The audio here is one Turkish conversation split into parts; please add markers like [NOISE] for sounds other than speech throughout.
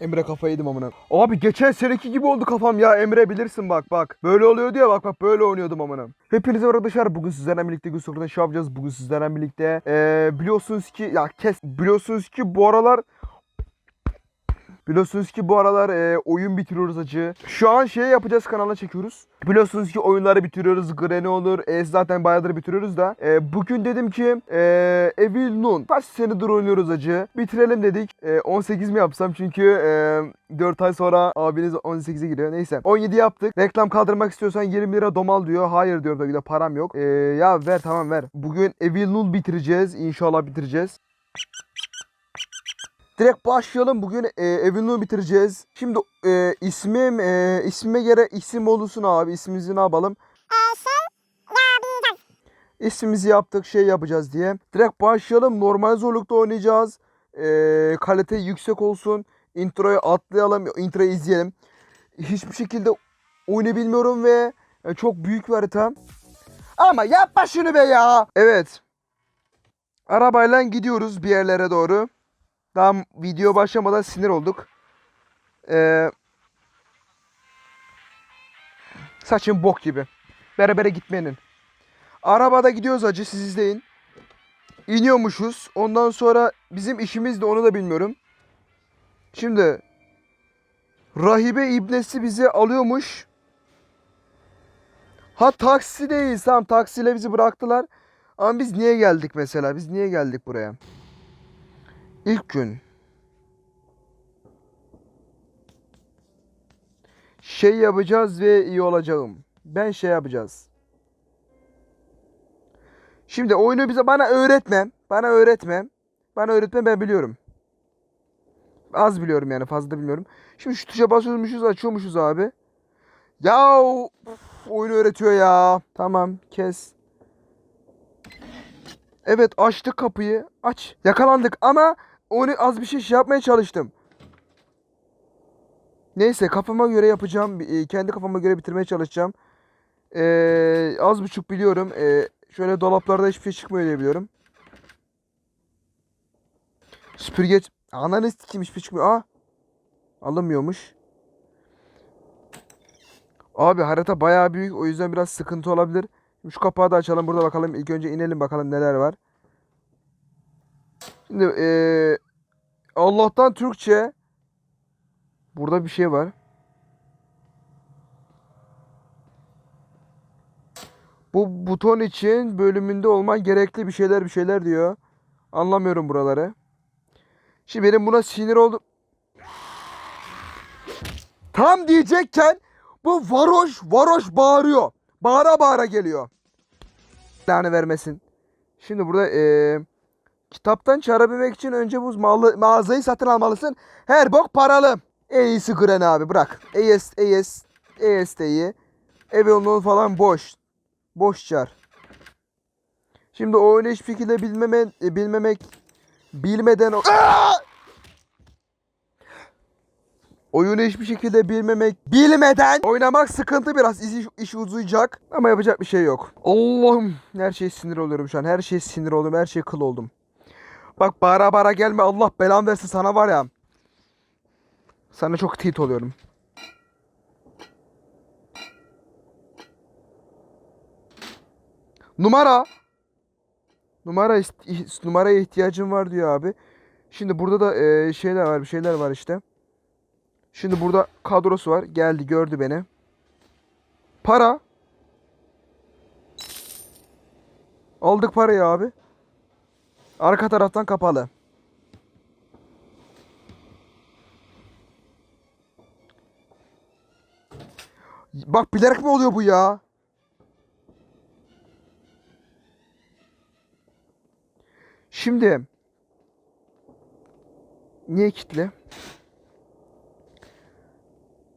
Emre kafayı yedim amına. Abi geçen seneki gibi oldu kafam ya Emre bilirsin bak bak. Böyle oluyor diye bak bak böyle oynuyordum amına. Hepinize merhaba arkadaşlar. Bugün sizlerle birlikte gün sonunda şey yapacağız. Bugün sizlerle birlikte eee, biliyorsunuz ki ya kes biliyorsunuz ki bu aralar Biliyorsunuz ki bu aralar e, oyun bitiriyoruz acı. Şu an şey yapacağız kanala çekiyoruz. Biliyorsunuz ki oyunları bitiriyoruz. Granny olur. E, zaten bayağıdır bitiriyoruz da. E, bugün dedim ki e, Evil Nun. Kaç senedir oynuyoruz acı. Bitirelim dedik. E, 18 mi yapsam çünkü e, 4 ay sonra abiniz 18'e giriyor. Neyse. 17 yaptık. Reklam kaldırmak istiyorsan 20 lira domal diyor. Hayır diyorum tabii de param yok. E, ya ver tamam ver. Bugün Evil Nun bitireceğiz. İnşallah bitireceğiz. Direkt başlayalım. Bugün e, Evin'i bitireceğiz. Şimdi e, ismim e, ismime göre isim olursun abi. İsmimizi ne yapalım? İsmimizi yaptık şey yapacağız diye. Direkt başlayalım. Normal zorlukta oynayacağız. E, kalite yüksek olsun. Introyu atlayalım. Introyu izleyelim. Hiçbir şekilde oyunu bilmiyorum ve e, çok büyük bir harita. Ama yapma şunu be ya. Evet. Arabayla gidiyoruz bir yerlere doğru. Daha video başlamadan sinir olduk. Ee, saçım bok gibi. Berbere gitmenin. Arabada gidiyoruz acı siz izleyin. İniyormuşuz. Ondan sonra bizim işimiz de onu da bilmiyorum. Şimdi rahibe ibnesi bizi alıyormuş. Ha taksi değil. Tamam taksiyle bizi bıraktılar. Ama biz niye geldik mesela? Biz niye geldik buraya? İlk gün şey yapacağız ve iyi olacağım. Ben şey yapacağız. Şimdi oyunu bize bana öğretme. Bana öğretme. Bana öğretme ben biliyorum. Az biliyorum yani fazla bilmiyorum. Şimdi şu tuşa basıyormuşuz açıyormuşuz abi. Ya oyunu öğretiyor ya. Tamam kes. Evet açtık kapıyı. Aç. Yakalandık ama onu az bir şey şey yapmaya çalıştım. Neyse kafama göre yapacağım. e, Kendi kafama göre bitirmeye çalışacağım. Ee, az buçuk biliyorum. Ee, şöyle dolaplarda hiçbir şey çıkmıyor diye biliyorum. Süpürge... Ananı sikeyim hiçbir şey çıkmıyor. Aa. Alınmıyormuş. Abi harita bayağı büyük. O yüzden biraz sıkıntı olabilir. Şu kapağı da açalım. Burada bakalım. İlk önce inelim bakalım neler var. Şimdi eee, Allah'tan Türkçe. Burada bir şey var. Bu buton için bölümünde olman gerekli bir şeyler bir şeyler diyor. Anlamıyorum buraları. Şimdi benim buna sinir oldum. Tam diyecekken bu varoş varoş bağırıyor. Bağıra bağıra geliyor. Lanet vermesin. Şimdi burada eee kitaptan çağırabilmek için önce bu malı, mağazayı satın almalısın. Her bok paralı. En iyisi Gren abi bırak. ES, ES, ES de iyi. Evelyn falan boş. Boş çar. Şimdi o oyunu hiçbir şekilde bilmeme, e, bilmemek bilmeden o... Aa! Oyunu hiçbir şekilde bilmemek, bilmeden oynamak sıkıntı biraz. İş, iş uzayacak ama yapacak bir şey yok. Allah'ım her şey sinir oluyorum şu an. Her şey sinir oldum. Her şey kıl oldum. Bak bağıra bağıra gelme. Allah belan versin sana var ya. Sana çok tilt oluyorum. Numara. Numara numaraya ihtiyacım var diyor abi. Şimdi burada da eee, şeyler var, bir şeyler var işte. Şimdi burada kadrosu var. Geldi, gördü beni. Para. Aldık parayı abi. Arka taraftan kapalı. Bak bilerek mi oluyor bu ya? Şimdi niye kitle?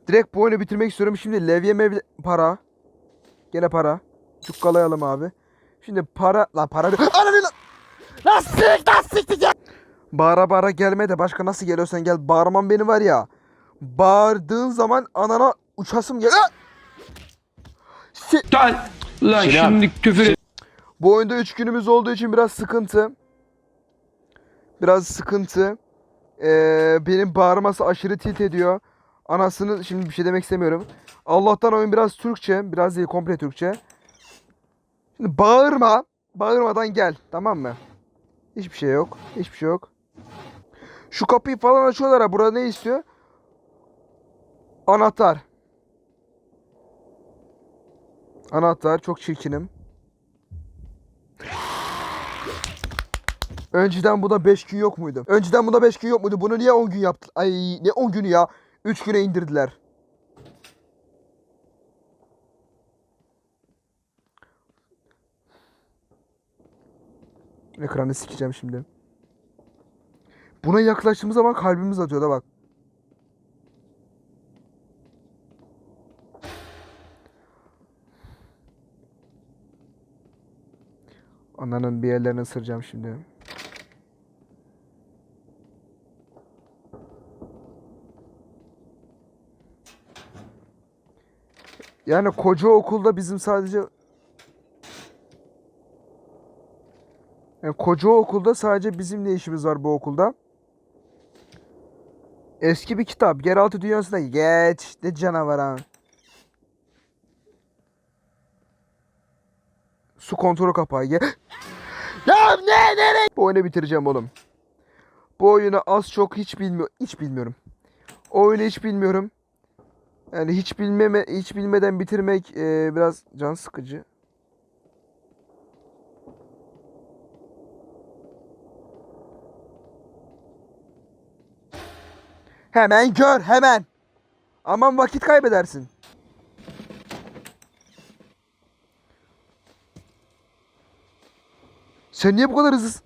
Direkt bu oyunu bitirmek istiyorum. Şimdi levye mevle para. Gene para. Cukkalayalım abi. Şimdi para la para. Ananı lan. Lastik lastik ya. Bağıra bağıra gelme de başka nasıl geliyorsan gel. Bağırman beni var ya. Bağırdığın zaman anana uçasım gel. Ah! Si- Gel. Lan Sinan. şimdi küfür Bu oyunda 3 günümüz olduğu için biraz sıkıntı. Biraz sıkıntı. Ee, benim bağırması aşırı tilt ediyor. Anasını şimdi bir şey demek istemiyorum. Allah'tan oyun biraz Türkçe. Biraz değil komple Türkçe. Şimdi bağırma. Bağırmadan gel. Tamam mı? Hiçbir şey yok. Hiçbir şey yok. Şu kapıyı falan açıyorlar ha. Burada ne istiyor? Anahtar. Anahtar. Çok çirkinim. Önceden buna 5 gün yok muydu? Önceden buna 5 gün yok muydu? Bunu niye 10 gün yaptı? Ay ne 10 günü ya? 3 güne indirdiler. Ekranı sikeceğim şimdi. Buna yaklaştığımız zaman kalbimiz atıyor da bak. Ananın bir yerlerini ısıracağım şimdi. Yani koca okulda bizim sadece yani koca okulda sadece bizim ne işimiz var bu okulda? Eski bir kitap. Yeraltı dünyasına geç. Ne canavar ha. Su kontrol kapağı. Ye [GASPS] ya ne nereye? Bu oyunu bitireceğim oğlum. Bu oyunu az çok hiç bilmiyor hiç bilmiyorum. O oyunu hiç bilmiyorum. Yani hiç bilmeme hiç bilmeden bitirmek eee, biraz can sıkıcı. Hemen gör hemen. Aman vakit kaybedersin. Sen niye bu kadar hızlısın?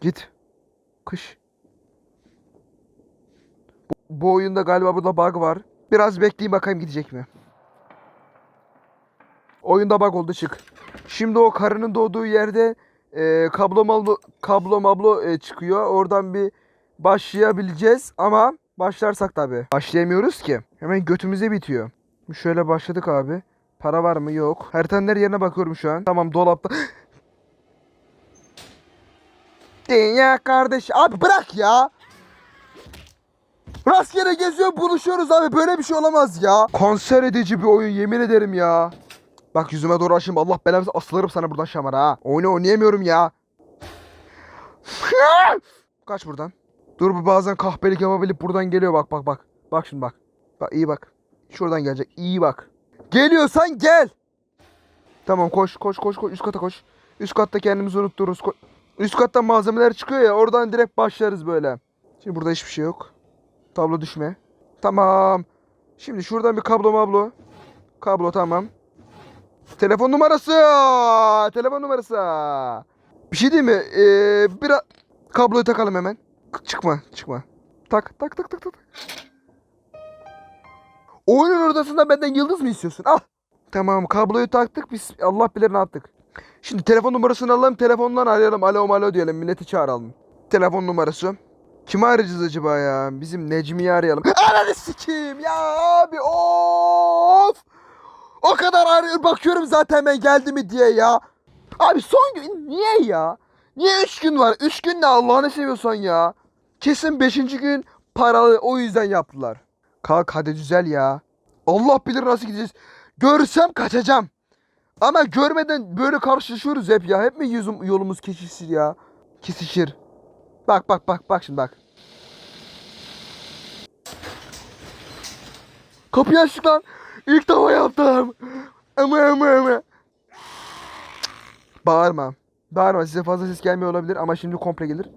Git. Kış. Bu, bu oyunda galiba burada bug var. Biraz bekleyeyim bakayım gidecek mi? Oyunda bug oldu çık. Şimdi o karının doğduğu yerde e, kablo mablo, kablo mablo e, çıkıyor. Oradan bir başlayabileceğiz ama başlarsak tabi. Başlayamıyoruz ki. Hemen götümüze bitiyor. Şöyle başladık abi. Para var mı? Yok. Haritanın her yerine bakıyorum şu an. Tamam dolapta. [GASPS] Dünya kardeş. Abi bırak ya. Rastgele geziyor buluşuyoruz abi. Böyle bir şey olamaz ya. Konser edici bir oyun yemin ederim ya. Bak yüzüme doğru açayım. Allah belamı asılırım sana buradan şamara ha. Oyunu oynayamıyorum ya. [LAUGHS] Kaç buradan. Dur bu bazen kahpelik yapabilip buradan geliyor bak bak bak. Bak şimdi bak. Bak iyi bak. Şuradan gelecek. İyi bak. Geliyorsan gel. Tamam koş koş koş koş üst kata koş. Üst katta kendimizi unuttururuz. Ko- Üst kattan malzemeler çıkıyor ya oradan direkt başlarız böyle. Şimdi burada hiçbir şey yok. Tablo düşme. Tamam. Şimdi şuradan bir kablo mablo. Kablo tamam. Telefon numarası. Telefon numarası. Bir şey değil mi? Ee, biraz kabloyu takalım hemen. Çıkma, çıkma. Tak, tak, tak, tak, tak. Oyunun ortasında benden yıldız mı istiyorsun? Al. Tamam, kabloyu taktık. Biz Allah bilir ne yaptık. Şimdi telefon numarasını alalım. Telefondan arayalım. Alo alo diyelim. Milleti çağıralım. Telefon numarası. Kimi arayacağız acaba ya? Bizim Necmi'yi arayalım. Ananı sikeyim ya abi of. O kadar arıyor bakıyorum zaten ben geldi mi diye ya. Abi son gün niye ya? Niye 3 gün var? 3 gün ne Allah'ını seviyorsan ya. Kesin 5. gün paralı o yüzden yaptılar. Kalk hadi düzel ya. Allah bilir nasıl gideceğiz. Görsem kaçacağım. Ama görmeden böyle karşılaşıyoruz hep ya. Hep mi yüzüm, yolumuz kesişir ya? Kesişir. Bak bak bak bak şimdi bak. Kapıyı açtık lan. İlk defa yaptım. Ama ama ama. Bağırma. Bağırma size fazla ses gelmiyor olabilir ama şimdi komple gelir.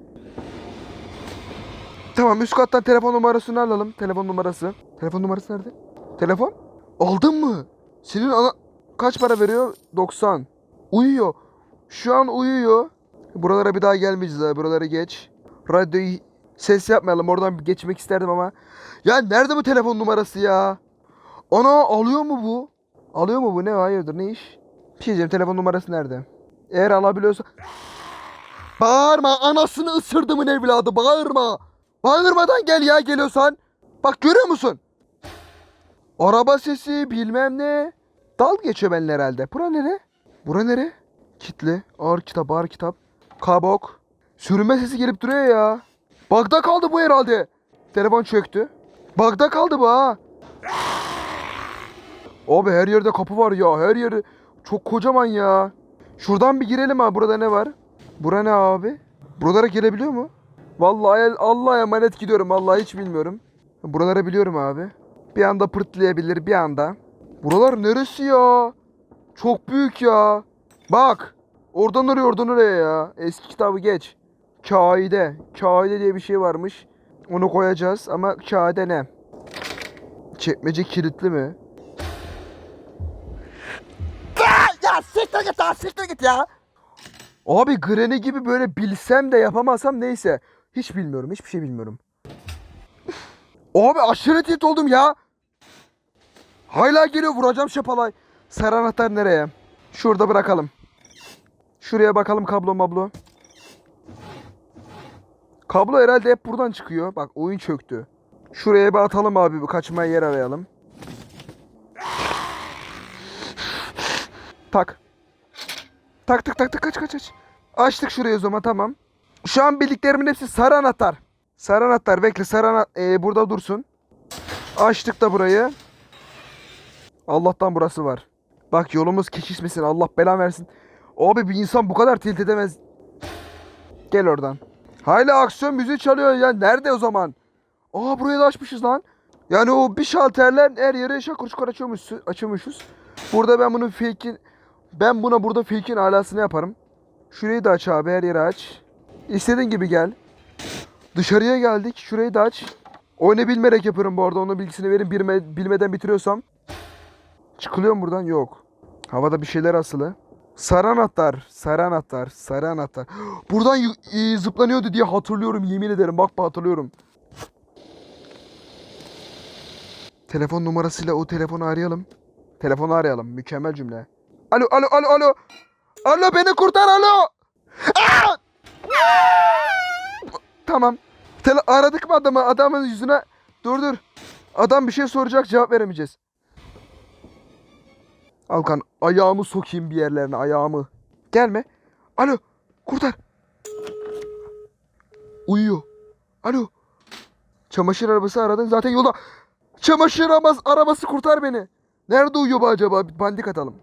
Tamam üst kattan telefon numarasını alalım. Telefon numarası. Telefon numarası nerede? Telefon? Aldın mı? Senin ana... Kaç para veriyor? 90. Uyuyor. Şu an uyuyor. Buralara bir daha gelmeyeceğiz abi. Buralara geç. Radyoyu ses yapmayalım. Oradan geçmek isterdim ama. Ya nerede bu telefon numarası ya? Ana alıyor mu bu? Alıyor mu bu? Ne hayırdır ne iş? Bir şey diyeceğim telefon numarası nerede? Eğer alabiliyorsa... Bağırma anasını ısırdımın evladı bağırma. Bağırmadan gel ya geliyorsan. Bak görüyor musun? Araba sesi bilmem ne. Dal geçiyor benimle herhalde. Bura nere? Bura nere? Kitli. Ağır kitap, ağır kitap. Kabok. Sürünme sesi gelip duruyor ya. Bagda kaldı bu herhalde. Telefon çöktü. Bagda kaldı bu ha. Abi her yerde kapı var ya. Her yeri çok kocaman ya. Şuradan bir girelim abi. Burada ne var? Bura ne abi? Buralara gelebiliyor mu? Vallahi Allah'a emanet gidiyorum. Vallahi hiç bilmiyorum. Buraları biliyorum abi. Bir anda pırtlayabilir bir anda. Buralar neresi ya? Çok büyük ya. Bak. Oradan oraya oradan oraya ya. Eski kitabı geç. Kaide. Kaide diye bir şey varmış. Onu koyacağız ama kaide ne? Çekmece kilitli mi? Ya siktir git ya siktir git ya. Abi Granny gibi böyle bilsem de yapamasam neyse. Hiç bilmiyorum hiçbir şey bilmiyorum. Abi aşırı tilt oldum ya. Hala geliyor vuracağım şapalay. Sarı anahtar nereye? Şurada bırakalım. Şuraya bakalım kablo mablo. Kablo herhalde hep buradan çıkıyor. Bak oyun çöktü. Şuraya bir atalım abi. Kaçmaya yer arayalım. Tak. Tak tak tak tak kaç kaç kaç. Açtık şurayı o zaman tamam. Şu an bildiklerimin hepsi sarı anahtar. Sarı anahtar bekle sarı anahtar burada dursun. Açtık da burayı. Allah'tan burası var. Bak yolumuz kesişmesin Allah belan versin. Abi bir insan bu kadar tilt edemez. Gel oradan. Hala aksiyon müziği çalıyor ya. Nerede o zaman? Aa burayı da açmışız lan. Yani o bir şalterle her yere şakır şukur açıyormuşuz, açıyormuşuz. Burada ben bunun fake'in ben buna burada fake'in alasını yaparım. Şurayı da aç abi her yeri aç. İstediğin gibi gel. Dışarıya geldik. Şurayı da aç. Oyunu bilmerek yapıyorum bu arada. Onun bilgisini verin. Bilme, bilmeden bitiriyorsam. Çıkılıyor mu buradan? Yok. Havada bir şeyler asılı. Sarı anahtar. Sarı anahtar. Sarı anahtar. [GASPS] Buradan e, zıplanıyordu diye hatırlıyorum. Yemin ederim. Bak bak hatırlıyorum. Telefon numarasıyla o telefonu arayalım. Telefonu arayalım. Mükemmel cümle. Alo alo alo alo. Alo beni kurtar alo. Aa! Tamam. Tele aradık mı adamı? Adamın yüzüne dur dur. Adam bir şey soracak cevap veremeyeceğiz. Alkan ayağımı sokayım bir yerlerine ayağımı. Gelme. Alo kurtar. Uyuyor. Alo. Çamaşır arabası aradın zaten yolda. Çamaşır arabası, kurtar beni. Nerede uyuyor acaba? Bir bandik atalım.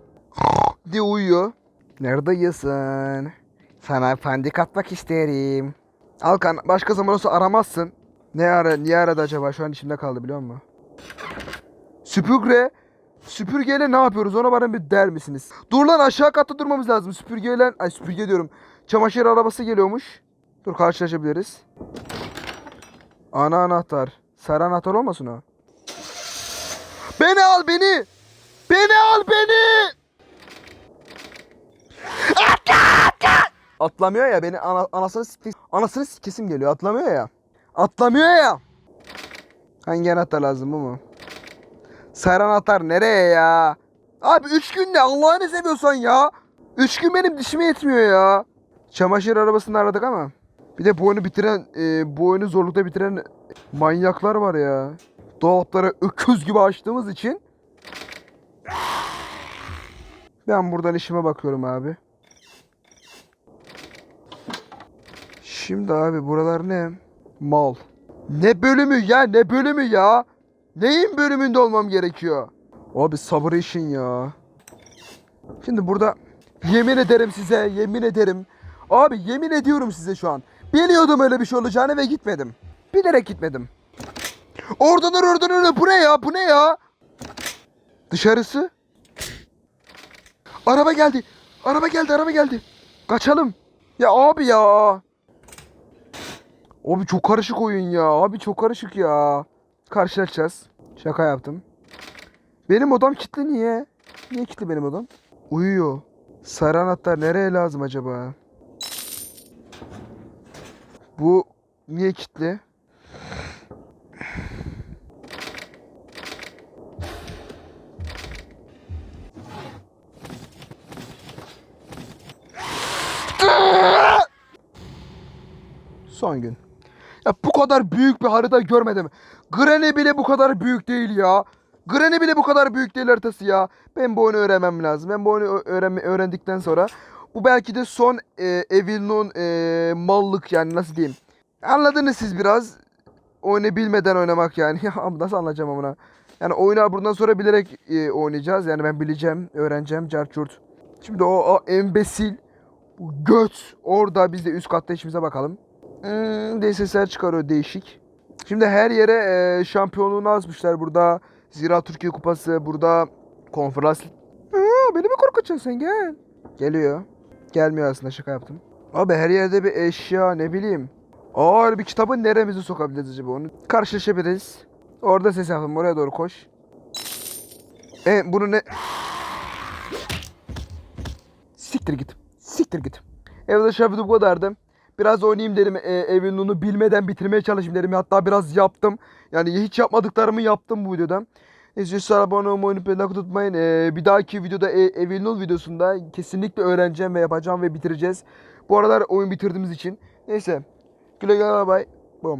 Diye uyuyor. Nerede uyuyorsun? Sana pandik atmak isterim. Alkan başka zaman olsa aramazsın. Ne ara, niye aradı acaba? Şu an içimde kaldı biliyor musun? Süpürge. Süpürgeyle ne yapıyoruz? Ona bana bir der misiniz? Dur lan aşağı katta durmamız lazım. Süpürgeyle... Ay süpürge diyorum. Çamaşır arabası geliyormuş. Dur karşılaşabiliriz. Ana anahtar. Sarı anahtar olmasın o? Beni al beni! Beni al beni! Atlamıyor ya beni ana, anasını sik- anasını kesim geliyor atlamıyor ya. Atlamıyor ya. Hangi anahtar lazım bu mu? Sarı anahtar nereye ya? Abi üç gün ne Allah'ını seviyorsan ya. Üç gün benim dişime yetmiyor ya. Çamaşır arabasını aradık ama. Bir de bu oyunu bitiren, e, bu oyunu zorlukta bitiren manyaklar var ya. Dolapları öküz gibi açtığımız için. Ben buradan işime bakıyorum abi. Şimdi abi buralar ne? Mal. Ne bölümü ya ne bölümü ya? Neyin bölümünde olmam gerekiyor? Abi sabır işin ya. Şimdi burada yemin ederim size yemin ederim. Abi yemin ediyorum size şu an. Biliyordum öyle bir şey olacağını ve gitmedim. Bilerek gitmedim. Oradan oradan oraya bu ne ya bu ne ya? Dışarısı. Araba geldi. Araba geldi araba geldi. Kaçalım. Ya abi ya. Abi çok karışık oyun ya. Abi çok karışık ya. Karşılaşacağız. Şaka yaptım. Benim odam kilitli niye? Niye kilitli benim odam? Uyuyor. Sarı anahtar nereye lazım acaba? Bu niye kilitli? Son gün. Ya bu kadar büyük bir harita görmedim. Granny bile bu kadar büyük değil ya. Granny bile bu kadar büyük değil haritası ya. Ben bu oyunu öğrenmem lazım. Ben bu oyunu ö- öğrenme, öğrendikten sonra bu belki de son e, Evil'in e, mallık yani nasıl diyeyim. Anladınız siz biraz. Oyunu bilmeden oynamak yani. [LAUGHS] Ya nasıl anlayacağım amına. Yani oyunu bundan sonra bilerek e, oynayacağız. Yani ben bileceğim, öğreneceğim, carçurt. Şimdi o, o embesil, göt orada biz de üst katta işimize bakalım. Hmm, de sesler çıkarıyor değişik. Şimdi her yere e, şampiyonluğunu asmışlar burada. Zira Türkiye Kupası burada konferans. Aa, beni mi korkutacaksın sen gel. Geliyor. Gelmiyor aslında şaka yaptım. Abi her yerde bir eşya ne bileyim. Öyle bir kitabı neremize sokabiliriz acaba onu? Karşılaşabiliriz. Orada ses yaptım oraya doğru koş. E bunu ne... Siktir git. Siktir git. Aşağı video bu kadardı. Biraz oynayayım dedim. E, evin onu bilmeden bitirmeye çalışayım dedim. Hatta biraz yaptım. Yani hiç yapmadıklarımı yaptım bu videoda. Neyse abone olmayı unutmayın. like tutmayın. E, bir dahaki videoda e, Evin Nul videosunda kesinlikle öğreneceğim ve yapacağım ve bitireceğiz. Bu aralar oyun bitirdiğimiz için. Neyse. Güle güle bay.